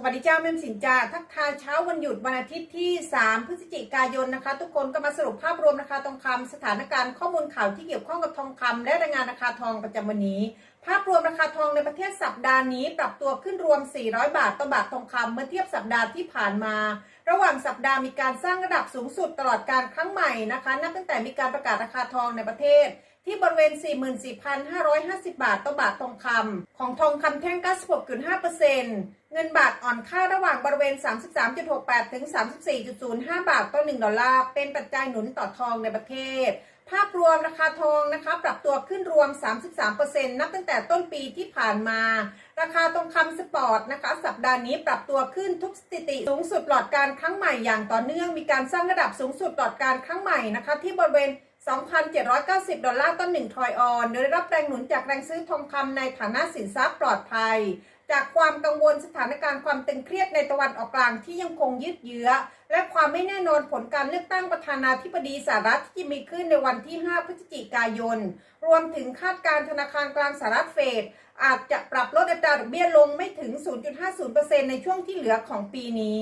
สวัสดีเจ้าแม่สินจ้าทักทายเช้าวันหยุดวันอาทิตย์ที่ 3 พฤศจิกายนนะคะ ทุกคนก็มาสรุปภาพรวมราคาทองคำสถานการณ์ข้อมูลข่าวที่เกี่ยวข้องกับทองคำและรายงานราคาทองประจำวันนี้ ภาพรวมราคาทองในประเทศสัปดาห์นี้ ปรับตัวขึ้นรวม 400 บาทต่อบาททองคำเมื่อเทียบสัปดาห์ที่ผ่านมา ระหว่างสัปดาห์มีการสร้างระดับสูงสุดตลอดการครั้งใหม่นะคะ นับตั้งแต่มีการประกาศราคาทองในประเทศ ที่บริเวณ 44,550 บาทต่อบาททองคำของทองคำแท่ง 96.5%เงินบาทอ่อนค่าระหว่างบริเวณ 33.68 ถึง 34.05 บาทต่อ 1 ดอลลาร์ เป็นปัจจัยหนุนต่อทองในประเทศ ภาพรวมราคาทองนะคะ ปรับตัวขึ้นรวม 33%นับตั้งแต่ต้นปีที่ผ่านมา ราคาทองคำสปอร์ตนะคะ สัปดาห์นี้ปรับตัวขึ้นทุกสถิติ สูงสุดหลอดการครั้งใหม่อย่างต่อเนื่องมีการสร้างระดับสูงสุดหลอดการครั้งใหม่นะคะ ที่บริเวณ 2,790 ดอลลาร์ต่อ1ทรอยออน โดยได้รับแรงหนุนจากแรงซื้อทองคำในฐานะสินทรัพย์ปลอดภัย จากความกังวลสถานการณ์ความตึงเครียดในตะวันออกกลางที่ยังคงยืดเยื้อ และความไม่แน่นอนผลการเลือกตั้งประธานาธิบดีสหรัฐที่จะมีขึ้นในวันที่ 5 พฤศจิกายน รวมถึงคาดการธนาคารกลางสหรัฐเฟดอาจจะปรับลดอัตราดอกเบี้ยลงไม่ถึง 0.50%ในช่วงที่เหลือของปีนี้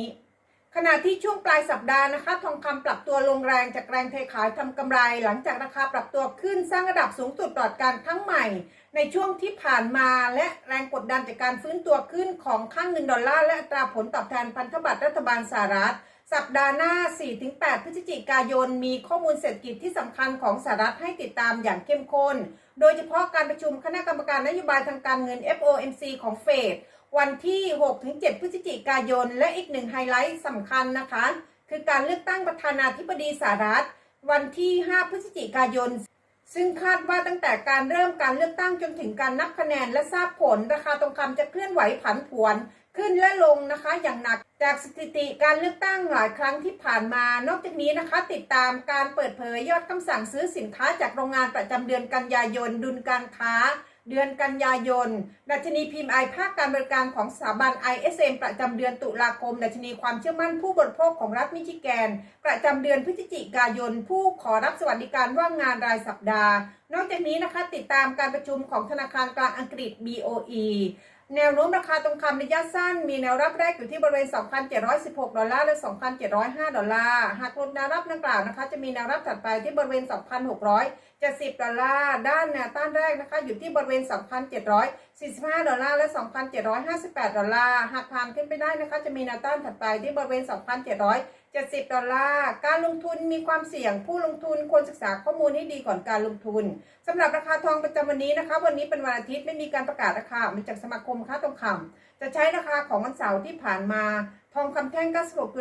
ขณะที่ช่วงปลายสัปดาห์นะคะ ทองคำปรับตัวลงแรงจากแรงเทขายทำกำไร หลังจากราคาปรับตัวขึ้นสร้างระดับสูงสุดตลอดการครั้งใหม่ ในช่วงที่ผ่านมาและแรงกดดันจากการฟื้นตัวขึ้นของค่างเงินดอลลาร์และตราผลตอบแทนพันธบัตรรัฐบาลสหรัฐ สัปดาห์หน้า 4-8 พฤศจิกายน มีข้อมูลเศรษฐกิจที่สำคัญของสหรัฐให้ติดตามอย่างเข้มข้น โดยเฉพาะการประชุมคณะกรรมการนโยบายทางการเงิน FOMC ของเฟด วันที่ 6-7 พฤศจิกายน และอีกหนึ่งไฮไลท์สำคัญนะคะ คือการเลือกตั้งประธานาธิบดีสหรัฐ วันที่ 5 พฤศจิกายน ซึ่งคาดว่าตั้งแต่การเริ่มการเลือกตั้งจนถึงการนับคะแนนและทราบผล ราคาทองคำจะเคลื่อนไหวผันผวนขึ้นและลงนะคะอย่างหนักจากสถิติการเลือกตั้งหลายครั้งที่ผ่านมา นอกจากนี้นะคะ ติดตามการเปิดเผยยอดคำสั่งซื้อสินค้าจากโรงงานประจำเดือนกันยายนดุลการค้า เดือนกันยายน ดัชนีพิมพ์ไอภาคการบริการของสถาบัน ISM ประจำเดือนตุลาคม ดัชนีความเชื่อมั่นผู้บริโภคของรัฐมิชิแกน ประจำเดือนพฤศจิกายน ผู้ขอรับสวัสดิการว่างงานรายสัปดาห์นอกจากนี้นะคะติดตามการประชุมของธนาคารกลางอังกฤษ BOE แนวโน้มราคาทองคำระยะสั้น มีแนวรับแรกอยู่ที่บริเวณ 2,716 ดอลลาร์และ 2,705 ดอลลาร์ หากลดแนวรับดังกล่าวนะคะ จะมีแนวรับถัดไปที่บริเวณ 2,670 ดอลลาร์ ด้านแนวต้านแรกนะคะ อยู่ที่บริเวณ 2,745 ดอลลาร์และ 2,758 ดอลลาร์ หากผ่านขึ้นไปได้นะคะ จะมีแนวต้านถัดไปที่บริเวณ 2,700 70 ดอลลาร์ การลงทุนมีความเสี่ยง ผู้ลงทุนควรศึกษาข้อมูลให้ดีก่อนการลงทุนสำหรับราคาทองประจำวันนี้นะคะ วันนี้เป็นวันอาทิตย์ไม่มีการประกาศราคามาจากสมาคมค้าทองคำจะใช้ราคาของวันเสาร์ที่ผ่านมา ทองคำแท่ง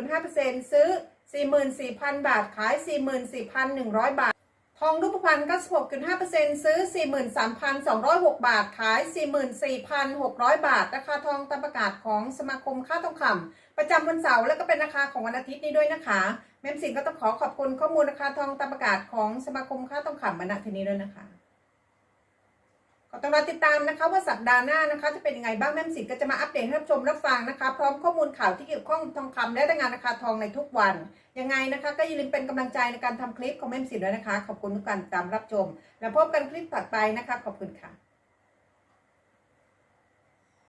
96.5%ซื้อ 44,000 บาท ขาย 44,100 บาท ทองรูปพรรณ96.5%ซื้อ 43,206 บาท ขาย 44,600 บาท ราคาทองตามประกาศของสมาคมค่าทองคำประจำวันเสาร์และก็เป็นราคาของวันอาทิตย์นี้ด้วยนะคะ แม่สิงก็ต้องขอขอบคุณข้อมูลราคาทองตามประกาศของสมาคมค่าทองคำมาณที่นี้ด้วยนะคะ ต้องรอติดตามนะคะว่าสัปดาห์หน้านะคะ จะเป็นยังไงบ้างแม่สินก็จะมาอัปเดตให้รับชมรับฟังนะคะ พร้อมข้อมูลข่าวที่เกี่ยวข้องทองคำและรายงานราคาทองในทุกวัน ยังไงนะคะ ก็อย่าลืมเป็นกำลังใจในการทำคลิปของแม่สินด้วยนะคะ ขอบคุณทุกการติดตามรับชม แล้วพบกันคลิปถัดไปนะคะ ขอบคุณค่ะ